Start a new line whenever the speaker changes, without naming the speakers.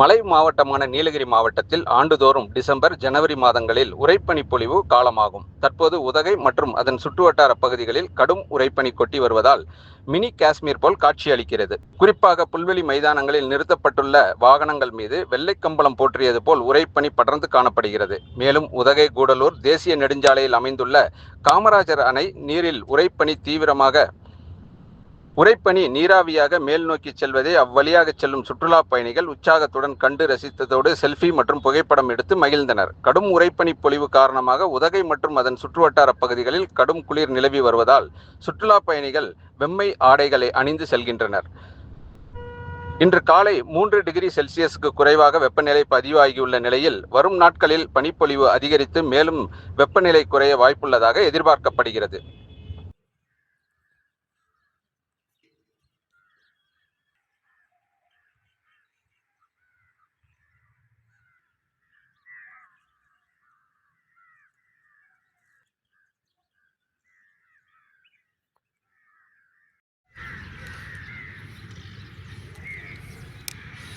மலை மாவட்டமான நீலகிரி மாவட்டத்தில் ஆண்டுதோறும் டிசம்பர் ஜனவரி மாதங்களில் உரைப்பனி பொழிவு காலமாகும். தற்போது உதகை மற்றும் அதன் சுற்றுவட்டார பகுதிகளில் கடும் உறைபனி கொட்டி வருவதால் மினி காஷ்மீர் போல் காட்சியளிக்கிறது. குறிப்பாக புல்வெளி மைதானங்களில் நிறுத்தப்பட்டுள்ள வாகனங்கள் மீது வெள்ளை கம்பளம் போற்றியது போல் உறைபனி படர்ந்து காணப்படுகிறது. மேலும் உதகை கூடலூர் தேசிய நெடுஞ்சாலையில் அமைந்துள்ள காமராஜர் அணை நீரில் உறைபனி தீவிரமாக உரைப்பணி நீராவியாக மேல் நோக்கி செல்வதை அவ்வழியாக செல்லும் சுற்றுலா பயணிகள் உற்சாகத்துடன் கண்டு ரசித்ததோடு செல்ஃபி மற்றும் புகைப்படம் எடுத்து மகிழ்ந்தனர். கடும் உறைபனி பொழிவு காரணமாக உதகை மற்றும் அதன் சுற்றுவட்டார பகுதிகளில் கடும் குளிர் நிலவி வருவதால் சுற்றுலா பயணிகள் வெம்மை ஆடைகளை அணிந்து செல்கின்றனர். இன்று காலை மூன்று டிகிரி செல்சியஸுக்கு குறைவாக வெப்பநிலை பதிவாகியுள்ள நிலையில் வரும் நாட்களில் பனிப்பொழிவு அதிகரித்து மேலும் வெப்பநிலை குறைய வாய்ப்புள்ளதாக எதிர்பார்க்கப்படுகிறது.